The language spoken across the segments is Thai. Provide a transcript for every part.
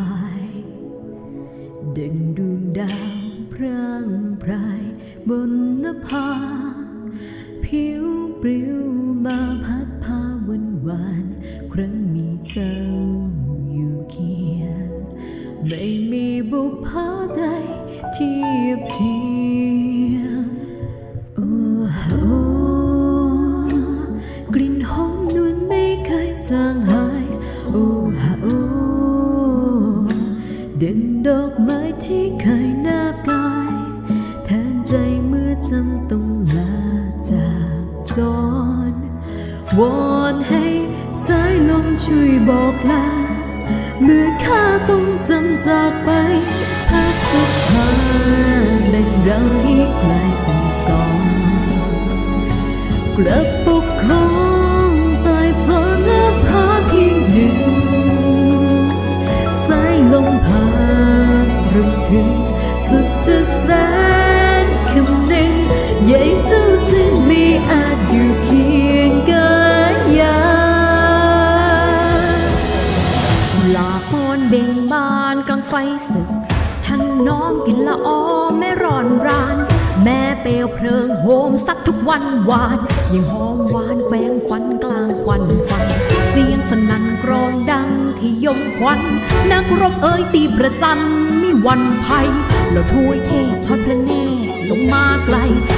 ายดังดวงดาวพรางพรายบนนภา ผิวปลิวมาพัดพาวันวาน ครั้งมีเจ้าอยู่เคียงไม่มีบุพเพใดเทียบเทียมโอ้โกลิ่นหอมนวลไม่เคยจางหาย โอ้โห ดึงดอกไม้ที่เคยนาบกายแทนใจเมื่อจำต้องลาจากจรวอนให้สายลมช่วยบอกลาเมื่อข้าต้องจำจากไปภาพสุดท้ายแบ่งเราให้กลายเป็นสองกระปุกของ ถึงสุดจะแสนคำหนึ่งใหญ่เจ้าจึงม่อาจอยู่เคียงกายาลาพรเบ่งบานกลางไฟศึกท่านน้องกินละออแม่ร้อนราน แม่เปลวเพลิงโหมสักทุกวันวานยังหอมหวานแฝงฟันกลางควันไฟเสียงสนั่นกรองดังที่ยมควันนักรบเอ่ยตีประจัน วันภัยแล้วถ้วยเทพทอดพระเนตรลงมาไกล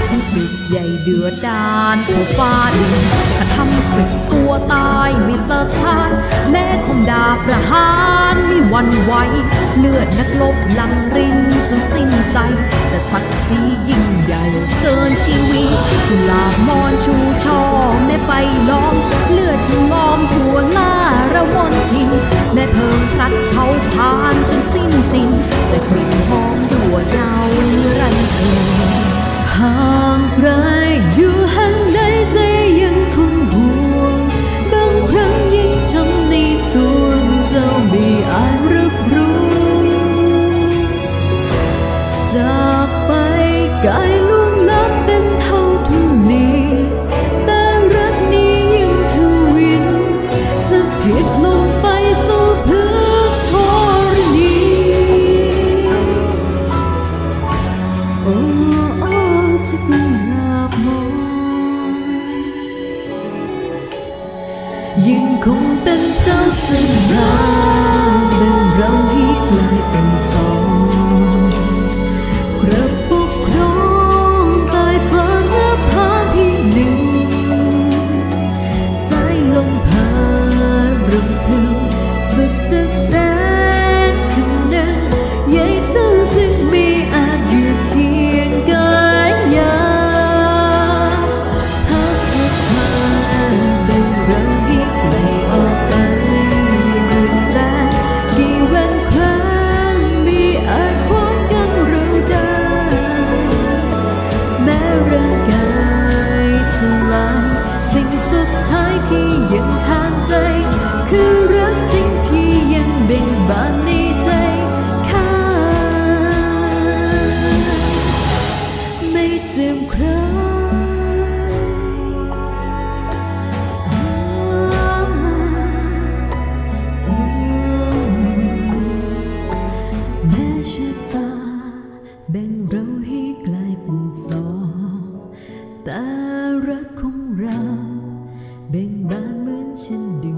ให้ศึกใหญ่เดือดดานทั่วฟ้าดินข้าทำศึกตัวตายไม่สะท้านแม่คมดาประหารไม่วันไหวเลือดนักลบหลังรินจนสิ้นใจ แต่ศักดิ์ศรียิ่งใหญ่เกินชีวิตลาบมอนชูช่อแม่ไฟล้อม เลือดชงอมทั่วหน้าระมนทินแม่เพิงพลัดเผาพานจนสิ้นจริง แต่กลิ่นหอม ยังคงเป็นเจ้าสิ่งราเป็นเราที่กลายเป็นสองกระปุกครองใต้ฟ้าหน้าผาที่หนึ่งสายลมพาเรำพึงสุดจะแสน แบบนี้ใจข้าไม่เสื่อมคลายแม้ชะตาแบ่งเราให้กลายเป็นสองแต่รักของเรา เบ่งบานเหมือนฉันดึง